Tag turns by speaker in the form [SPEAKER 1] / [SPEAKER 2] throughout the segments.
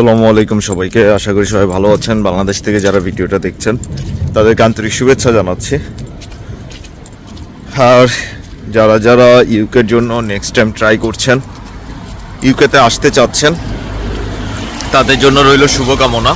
[SPEAKER 1] আসসালামু আলাইকুম সবাইকে। আশা করি সবাই ভালো আছেন। বাংলাদেশ থেকে যারা ভিডিওটা দেখছেন, তাদেরকে আন্তরিক শুভেচ্ছা জানাচ্ছি। আর যারা যারা ইউকের জন্য নেক্সট টাইম ট্রাই করছেন, ইউকেতে আসতে চাচ্ছেন তাদের জন্য রইল শুভকামনা।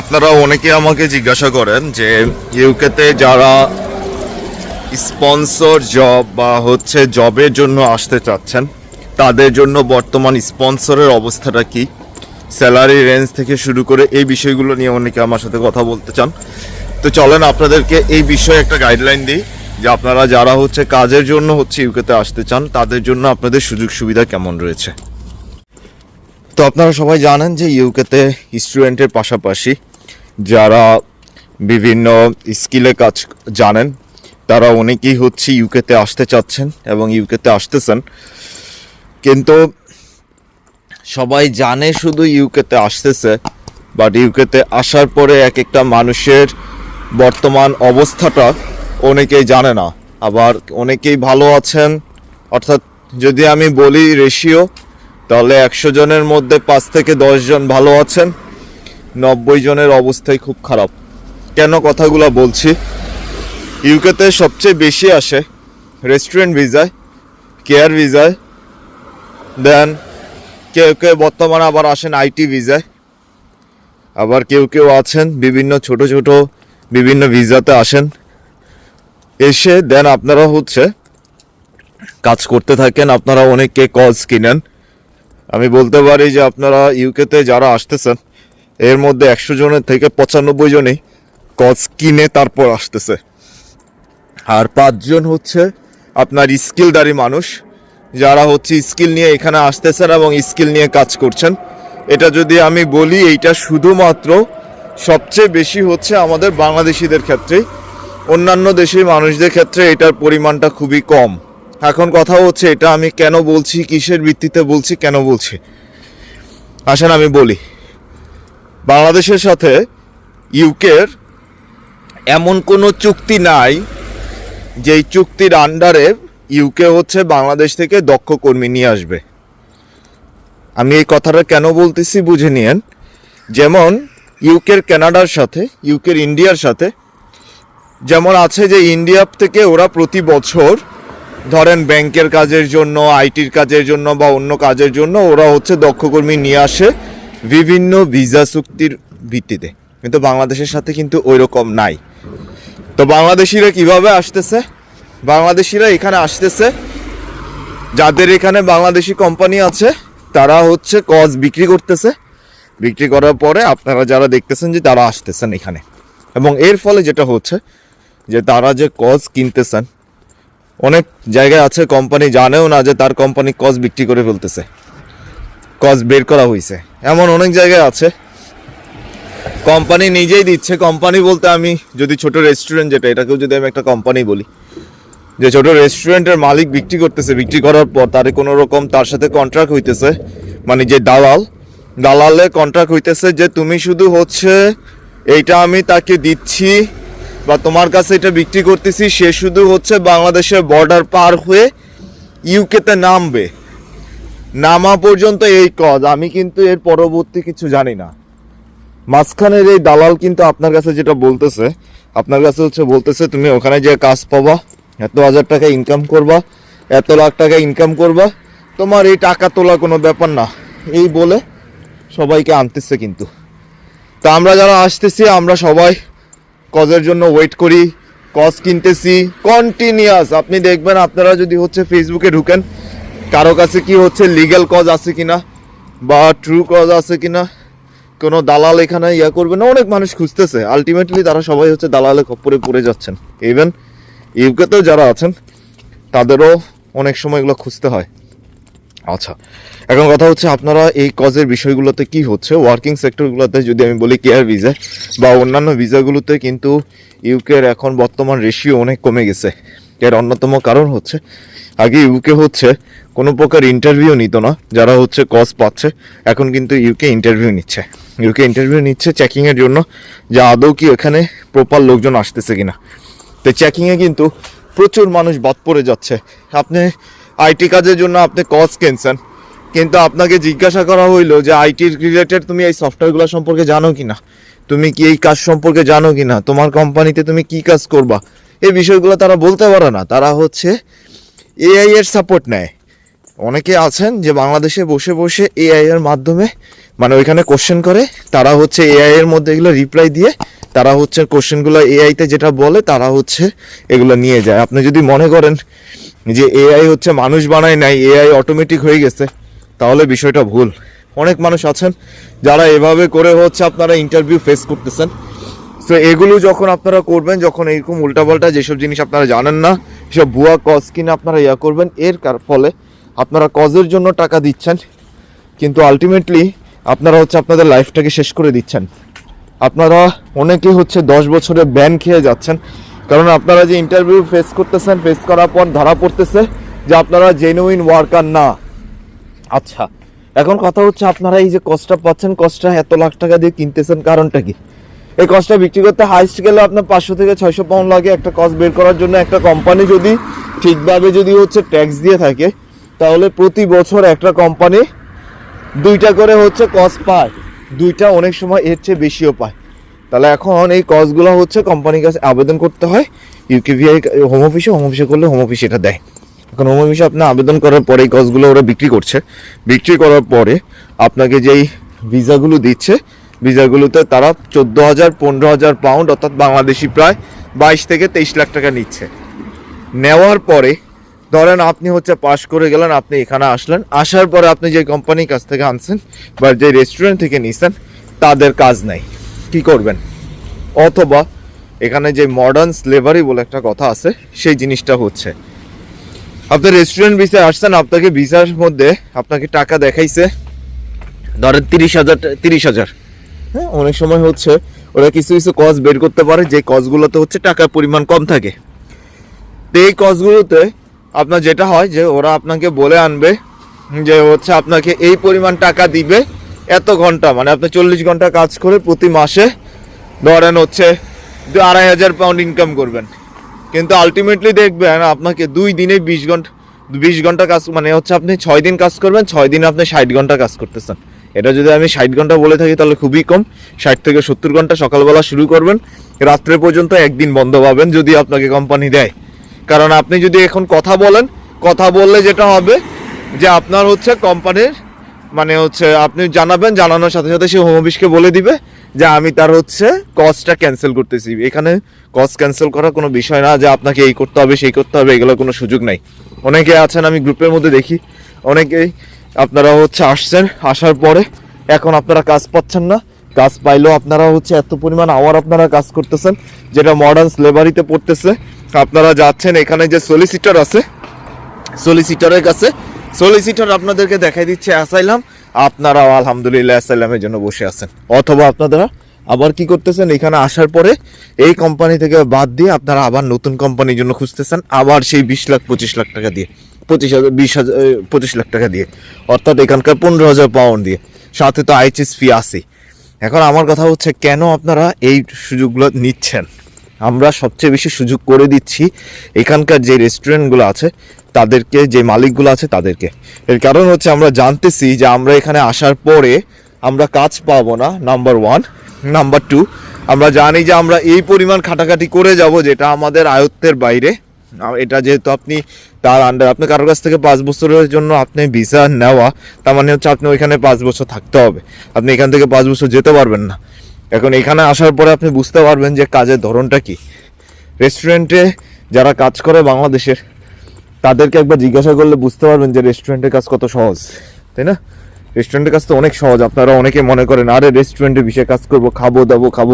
[SPEAKER 1] আপনারা অনেকে আমাকে জিজ্ঞাসা করেন যে ইউকেতে যারা স্পন্সর জব বা হচ্ছে জবের জন্য আসতে চাচ্ছেন, তাদের জন্য বর্তমান স্পন্সরের অবস্থাটা কি? স্যালারি রেঞ্জ থেকে শুরু করে এই বিষয়গুলো নিয়ে অনেকে আমার সাথে কথা বলতে চান। তো চলেন আপনাদেরকে এই বিষয়ে একটা গাইডলাইন দিই যে আপনারা যারা হচ্ছে কাজের জন্য হচ্ছে ইউকেতে আসতে চান, তাদের জন্য আপনাদের সুযোগ সুবিধা কেমন রয়েছে? তো আপনারা সবাই জানেন যে ইউকেতে স্টুডেন্টের পাশাপাশি যারা বিভিন্ন স্কিলে কাজ জানেন, তারা অনেকেই হচ্ছে ইউকেতে আসতে চাচ্ছেন এবং ইউকেতে আসতেছেন। কিন্তু সবাই জানে শুধু ইউকেতে আসতেছে বাট ইউকেতে আসার পরে এক একটা মানুষের বর্তমান অবস্থাটা অনেকেই জানে না। আবার অনেকেই ভালো আছেন, অর্থাৎ যদি আমি বলি রেশিও তাহলে একশো জনের মধ্যে পাঁচ থেকে দশ জন ভালো আছেন। নব্বই জনের অবস্থাই খুব খারাপ। কেন কথাগুলো বলছি? ইউকেতে সবচেয়ে বেশি আসে রেস্টুরেন্ট ভিসায় কেয়ার ভিসায় দেন কেউ কেউ বর্তমানে আবার আসেন আইটি ভিসায় আবার কেউ কেউ আছেন বিভিন্ন ছোট ছোট বিভিন্ন ভিসাতে আসেন। এসে দেন আপনারা হচ্ছে কাজ করতে থাকেন, আপনারা অনেককে কজ কিনেন। আমি বলতে পারি যে আপনারা ইউকেতে যারা আসতেছেন, এর মধ্যে একশো জনের থেকে পঁচানব্বই জনই কজ কিনে তারপর আসতেছে। আর পাঁচজন হচ্ছে আপনার স্কিলদারি মানুষ, যারা হচ্ছে স্কিল নিয়ে এখানে আসতেছেন এবং স্কিল নিয়ে কাজ করছেন। এটা যদি আমি বলি, এইটা শুধুমাত্র সবচেয়ে বেশি হচ্ছে আমাদের বাংলাদেশিদের ক্ষেত্রেই। অন্যান্য দেশের মানুষদের ক্ষেত্রে এটার পরিমাণটা খুবই কম। এখন কথা হচ্ছে এটা আমি কেন বলছি, কিসের ভিত্তিতে বলছি, কেন বলছি? আসেন আমি বলি। বাংলাদেশের সাথে ইউকের এমন কোনো চুক্তি নাই, যেই চুক্তির আন্ডারে ইউকে হচ্ছে বাংলাদেশ থেকে দক্ষ কর্মী নিয়ে আসবে। আমি এই কথাটা কেন বলতেছি বুঝে নিয়েন। যেমন ইউকের কানাডার সাথে, ইউকের ইন্ডিয়ার সাথে, যেমন আছে যে ইন্ডিয়া থেকে ওরা প্রতি বছর ধরেন ব্যাংকের কাজের জন্য, আইটির কাজের জন্য বা অন্য কাজের জন্য ওরা হচ্ছে দক্ষ কর্মী নিয়ে আসে বিভিন্ন ভিসা চুক্তির ভিত্তিতে। কিন্তু বাংলাদেশের সাথে কিন্তু ওই রকম নাই। তো বাংলাদেশিরা কীভাবে আসতেছে? বাংলাদেশিরা এখানে আসতেছে। যাদের এখানে বাংলাদেশি কোম্পানি আছে, তারা হচ্ছে কজ বিক্রি করতেছে। বিক্রি করার পরে আপনারা যারা দেখতেছেন যে তারা আসতেছেন এখানে। এবং এর ফলে যেটা হচ্ছে যে তারা যে কজ কিনতেছেন অনেক জায়গায় আছে কোম্পানি জানেও না যে তার কোম্পানি কজ বিক্রি করে ফেলতেছে। কজ বের করা হয়েছে এমন অনেক জায়গায় আছে। কোম্পানি নিজেই দিচ্ছে। কোম্পানি বলতে আমি যদি ছোট রেস্টুরেন্ট যেটা, এটাকেও যদি আমি একটা কোম্পানি বলি, যে ছোট রেস্টুরেন্টের মালিক বিক্রি করতেছে। বিক্রি করার পর তার কোনো রকম তার সাথে কন্ট্রাক্ট হইতেছে মানে যে দালাল, দালালে কন্ট্রাক্ট হইতেছে যে, তুমি শুধু হচ্ছে, এইটা আমি তাকে দিচ্ছি বা তোমার কাছে এটা বিক্রি করতেছি, সে শুধু হচ্ছে বাংলাদেশের বর্ডার পার হয়ে ইউকেতে নামবে। নামা পর্যন্ত এই কজ আমি কিন্তু এর পরবর্তী কিছু জানি না। মাঝখানের এই দালাল কিন্তু আপনার কাছে যেটা বলতেছে, আপনার কাছে হচ্ছে বলতেছে, তুমি ওখানে যে কাজ পাবা, এত হাজার টাকা ইনকাম করবা, এত লাখ টাকা ইনকাম করবা, তোমার এই টাকা তোলা কোনো ব্যাপার না। এই বলে সবাইকে আনতেছে কিন্তু। তা আমরা যারা আসতেছি, আমরা সবাই কজের জন্য ওয়েট করি, কজ কিনতেছি কন্টিনিউয়াস আপনি দেখবেন আপনারা যদি হচ্ছে ফেসবুকে ঢুকেন, কারও কাছে কি হচ্ছে লিগ্যাল কজ আছে কিনা, বা ট্রু কজ আছে কিনা, কোনো দালাল এখানে ইয়া করবে না, অনেক মানুষ খুঁজতেছে। আলটিমেটলি তারা সবাই হচ্ছে দালালে খপ্পরে পড়ে যাচ্ছেন। ইভেন ইউকেতেও যারা আছেন, তাদেরও অনেক সময় এগুলো খুঁজতে হয়। আচ্ছা। এখন কথা হচ্ছে আপনারা এই কজের বিষয়গুলোতে কি হচ্ছে? ওয়ার্কিং সেক্টরগুলোতে যদি আমি বলি কেয়ার ভিসা বা অন্যান্য ভিসাগুলোতে কিন্তু ইউকের এখন বর্তমান রেশিও অনেক কমে গেছে। এর অন্যতম কারণ হচ্ছে, আগে ইউকে হচ্ছে কোনো প্রকার ইন্টারভিউ নিত না, যারা হচ্ছে কজ পাচ্ছে, এখন কিন্তু ইউকে ইন্টারভিউ নিচ্ছে। ইউকে ইন্টারভিউ নিচ্ছে চেকিংয়ের জন্য, যে আদৌ কি এখানে প্রপার লোকজন আসতেছে কিনা। তো চেকিংয়ে কিন্তু প্রচুর মানুষ বাদ পড়ে যাচ্ছে। আপনি আইটি কাজের জন্য আপনি কজ কিনছেন। কিন্তু আপনাকে জিজ্ঞাসা করা হইল যে আইটি রিলেটেড তুমি এই সফটওয়্যারগুলো সম্পর্কে জানো কি না তুমি কি এই কাজ সম্পর্কে জানো কি না তোমার কোম্পানিতে তুমি কি কাজ করবা? এই বিষয়গুলো তারা বলতে পারে না। তারা হচ্ছে এআই এর সাপোর্ট নেয়। অনেকে আছেন যে বাংলাদেশে বসে বসে এআই এর মাধ্যমে মানে ওইখানে কোশ্চেন করে। তারা হচ্ছে এআই এর মধ্যে এগুলো রিপ্লাই দিয়ে তারা হচ্ছে কোশ্চেনগুলো এআইতে যেটা বলে, তারা হচ্ছে এগুলো নিয়ে যায়। আপনি যদি মনে করেন যে এআই হচ্ছে মানুষ বানায় নাই এআই অটোমেটিক হয়ে গেছে, তাহলে বিষয়টা ভুল। অনেক মানুষ আছেন যারা এভাবে করে হচ্ছে আপনারা ইন্টারভিউ ফেস করতেছেন। তো এগুলো যখন আপনারা করবেন, যখন এরকম উল্টাপাল্টা যেসব জিনিস আপনারা জানেন না সেসব ভুয়া কজ কিনে আপনারা ইয়া করবেন, এর ফলে আপনারা কজের জন্য টাকা দিচ্ছেন। কিন্তু আলটিমেটলি আপনারা হচ্ছে আপনাদের লাইফটাকে শেষ করে দিচ্ছেন। আপনারা অনেকেই হচ্ছে দশ বছরে ব্যান খেয়ে যাচ্ছেন। কারণ আপনারা যে ইন্টারভিউ ফেস করতেছেন ফেস করার পর ধরা পড়তেছে যে আপনারা জেনুইন ওয়ার্কার না। আচ্ছা এখন কথা হচ্ছে আপনারা এই যে কষ্টটা পাচ্ছেন কষ্টটা এত লাখ টাকা দিয়ে কিনতেছেন কারণটা কি? এই কষ্টটা বিক্রি করতে হাইস্ট গেলে আপনার পাঁচশো থেকে ছয়শো পাউন্ড লাগে একটা কস্ট বের করার জন্য। একটা কোম্পানি যদি ঠিকভাবে যদি হচ্ছে ট্যাক্স দিয়ে থাকে, তাহলে প্রতি বছর একটা কোম্পানি দুইটা করে হচ্ছে কস্ট পায়। দুইটা অনেক সময় এর চেয়ে বেশিও পায়। তাহলে এখন এই কসগুলো হচ্ছে কোম্পানির কাছে আবেদন করতে হয়। ইউকেভিআই হোম অফিসে হোম অফিসে করলে হোম অফিস এটা দেয়। এখন হোম অফিসে আপনি আবেদন করার পরে এই কসগুলো ওরা বিক্রি করছে। বিক্রি করার পরে আপনাকে যেই ভিসাগুলো দিচ্ছে, ভিসাগুলোতে তারা চোদ্দ হাজার পনেরো হাজার পাউন্ড অর্থাৎ বাংলাদেশি প্রায় বাইশ থেকে তেইশ লাখ টাকা নিচ্ছে। নেওয়ার পরে ধরেন আপনি হচ্ছে পাশ করে গেলেন, আপনি এখানে আসলেন। আসার পরে আপনি যে কোম্পানির কাছ থেকে আনছেন বা যে রেস্টুরেন্ট থেকে নিছেন, তাদের কাজ নাই। কি করবেন? অথবা এখানে যে মডার্ন স্লেভারি বলে একটা কথা আছে, সেই জিনিসটা হচ্ছে। আপনি রেস্টুরেন্ট ভিসায় আসছেন, আপনাকে ভিসার মধ্যে আপনাকে টাকা দেখাইছে, ধরেন তিরিশ হাজার তিরিশ হাজার। হ্যাঁ অনেক সময় হচ্ছে ওরা কিছু কিছু কজ বের করতে পারে, যে কজগুলোতে হচ্ছে টাকার পরিমাণ কম থাকে। তো এই কজগুলোতে আপনার যেটা হয় যে ওরা আপনাকে বলে আনবে যে হচ্ছে আপনাকে এই পরিমাণ টাকা দিবে এত ঘণ্টা মানে আপনি চল্লিশ ঘণ্টা কাজ করে প্রতি মাসে ধরেন হচ্ছে আড়াই হাজার পাউন্ড ইনকাম করবেন। কিন্তু আলটিমেটলি দেখবেন আপনাকে দুই দিনে বিশ ঘণ্টা বিশ ঘণ্টা কাজ মানে হচ্ছে আপনি ছয় দিন কাজ করবেন, ছয় দিন আপনি ষাট ঘণ্টা কাজ করতেছেন। এটা যদি আমি ষাট ঘণ্টা বলে থাকি তাহলে খুবই কম, ষাট থেকে সত্তর ঘণ্টা সকালবেলা শুরু করবেন, রাত্রে পর্যন্ত একদিন বন্ধ পাবেন যদি আপনাকে কোম্পানি দেয়। কারণ আপনি যদি এখন কথা বলেন, কথা বললে যেটা হবে যে আপনার হচ্ছে কোম্পানির মানে হচ্ছে আপনি জানাবেন, জানানোর সাথে সাথে সে হোম অফিসকে বলে দিবে যে আমি তার হচ্ছে কজটা ক্যান্সেল করতেছি। এখানে কজ ক্যান্সেল করার কোনো বিষয় না যে আপনাকে এই করতে হবে, সেই করতে হবে, এগুলো কোনো সুযোগ নাই। অনেকে আছেন, আমি গ্রুপের মধ্যে দেখি, অনেকেই আপনারা হচ্ছে আসছেন, আসার পরে এখন আপনারা কাজ পাচ্ছেন না। কাজ পাইলেও আপনারা হচ্ছে এত পরিমাণ আওয়ার আপনারা কাজ করতেছেন, যেটা মডার্ন স্লেভারিতে পড়তেছে। আপনারা যাচ্ছেন এখানে যে সলিসিটার আছে সলিসিটারের কাছে। সলিসিটার আপনাদেরকে দেখাই দিচ্ছে অ্যাসাইলাম আপনারাও আলহামদুলিল্লাহ অ্যাসাইলামের জন্য বসে আছেন। অথবা আপনারা আবার কি করতেছেন, এখানে আসার পরে এই কোম্পানি থেকে বাদ দিয়ে আপনারা আবার নতুন কোম্পানির জন্য খুঁজতেছেন, আবার সেই বিশ লাখ, পঁচিশ লাখ টাকা দিয়ে। পঁচিশ হাজার, বিশ হাজার পঁচিশ লাখ টাকা দিয়ে। অর্থাৎ এখানকার পনেরো হাজার পাউন্ড দিয়ে। সাথে তো আইচিএস ফি আছে এখন আমার কথা হচ্ছে, কেন আপনারা এই সুযোগগুলো নিচ্ছেন? আমরা সবচেয়ে বেশি সুযোগ করে দিচ্ছি এখানকার যে রেস্টুরেন্টগুলো আছে, তাদেরকে, যে মালিকগুলো আছে তাদেরকে। এর কারণ হচ্ছে আমরা জানতেছি যে আমরা এখানে আসার পরে আমরা কাজ পাবো না নাম্বার ওয়ান নাম্বার টু আমরা জানি যে আমরা এই পরিমাণ খাটাখাটি করে যাব যেটা আমাদের আয়ত্তের বাইরে। এটা যেহেতু আপনি তার আন্ডার আপনি কারোর কাছ থেকে পাঁচ বছরের জন্য আপনি ভিসা নেওয়া, তার মানে হচ্ছে আপনি ওইখানে পাঁচ বছর থাকতে হবে। আপনি এখান থেকে পাঁচ বছর যেতে পারবেন না। এখন এখানে আসার পরে আপনি বুঝতে পারবেন যে কাজের ধরনটা কি। রেস্টুরেন্টে যারা কাজ করে বাংলাদেশের, তাদেরকে একবার জিজ্ঞাসা করলে বুঝতে পারবেন যে রেস্টুরেন্টের কাজ কত সহজ, তাই না? রেস্টুরেন্টের কাজ তো অনেক সহজ, আপনারা অনেকে মনে করেন, আরে রেস্টুরেন্টে বিষয়ে কাজ করব, খাব, দাবো, খাব,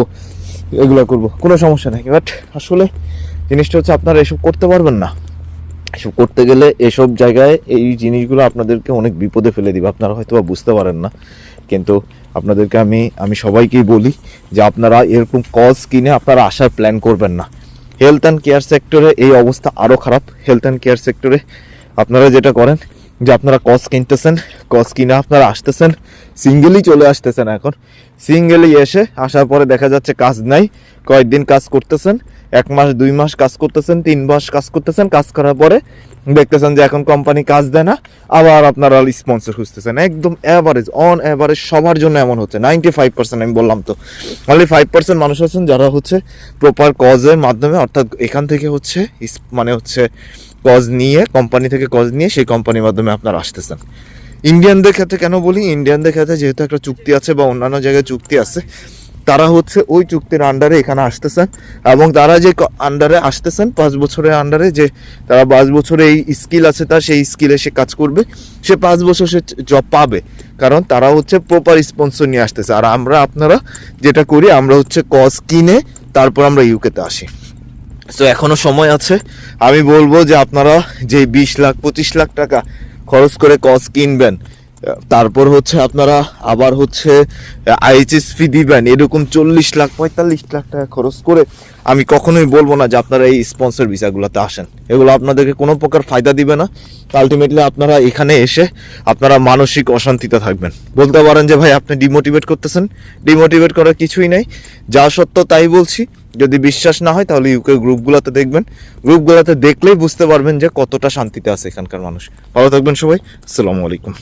[SPEAKER 1] এগুলো করব। কোনো সমস্যা নেই। বাট আসলে জিনিসটা হচ্ছে আপনারা এসব করতে পারবেন না। এসব করতে গেলে এসব জায়গায় এই জিনিসগুলো আপনাদেরকে অনেক বিপদে ফেলে দিবে। আপনারা হয়তো বা বুঝতে পারেন না। কিন্তু আপনাদেরকে আমি আমি সবাইকেই বলি যে আপনারা এরকম কজ কিনে আপনারা আসার প্ল্যান করবেন না। হেলথ অ্যান্ড কেয়ার সেক্টরে এই অবস্থা আরও খারাপ। হেলথ অ্যান্ড কেয়ার সেক্টরে আপনারা যেটা করেন যে আপনারা কস কিনতেছেন কস কিনে আপনারা আসতেছেন সিঙ্গেলই চলে আসতেছেন এখন। সিঙ্গেলই এসে আসার পরে দেখা যাচ্ছে কাজ নাই, কয়েকদিন কাজ করতেছেন এক মাস, দুই মাস কাজ করতেছেন, তিন মাস কাজ করতেছেন, কাজ করার পরে দেখতেছেন যে এখন কোম্পানি কাজ দেয় না, আবার আপনারা স্পন্সর খুঁজতেছেন। একদম অ্যাভারেজ অন অ্যাভারেজ সবার জন্য এমন হচ্ছে নাইনটি ফাইভ পার্সেন্ট আমি বললাম তো। অনলি ফাইভ পার্সেন্ট মানুষ আছেন যারা হচ্ছে প্রপার কজের মাধ্যমে, অর্থাৎ এখান থেকে হচ্ছে মানে হচ্ছে কজ নিয়ে কোম্পানি থেকে কজ নিয়ে সেই কোম্পানির মাধ্যমে আপনারা আসতেছেন। ইন্ডিয়ানদের ক্ষেত্রে কেন বলি? ইন্ডিয়ানদের ক্ষেত্রে যেহেতু একটা চুক্তি আছে বা অন্যান্য জায়গায় চুক্তি আছে তারা হচ্ছে ওই চুক্তির আন্ডারে এখানে আসতেছেন এবং তারা যে আন্ডারে আসতেছেন, পাঁচ বছরের আন্ডারে যে তারা পাঁচ বছরে এই স্কিল আছে তার, সেই স্কিলে সে কাজ করবে। সে পাঁচ বছর সে জব পাবে, কারণ তারা হচ্ছে প্রপার স্পন্সর নিয়ে আসতেছে। আর আমরা আপনারা যেটা করি, আমরা হচ্ছে কজ কিনে তারপর আমরা ইউকেতে আসি। সো এখনও সময় আছে। আমি বলব যে আপনারা যে বিশ লাখ, পঁচিশ লাখ টাকা খরচ করে কজ কিনবেন তারপর হচ্ছে আপনারা আবার হচ্ছে আইএইচএস ফি দিবেন। এরকম চল্লিশ লাখ, পঁয়তাল্লিশ লাখ টাকা খরচ করে আমি কখনোই বলব না যে আপনারা এই স্পন্সর ভিসাগুলোতে আসেন। এগুলো আপনাদেরকে কোনো প্রকার ফায়দা দিবে না। আলটিমেটলি আপনারা এখানে এসে আপনারা মানসিক অশান্তিতে থাকবেন। বলতে পারেন যে, ভাই, আপনি ডিমোটিভেট করতেছেন। ডিমোটিভেট করার কিছুই নাই। যা সত্য তাই বলছি। যদি বিশ্বাস না হয়, তাহলে ইউকে গ্রুপগুলোতে দেখবেন। গ্রুপগুলোতে দেখলেই বুঝতে পারবেন যে কতটা শান্তিতে আছে এখানকার মানুষ। ভালো থাকবেন সবাই। আসসালামু আলাইকুম।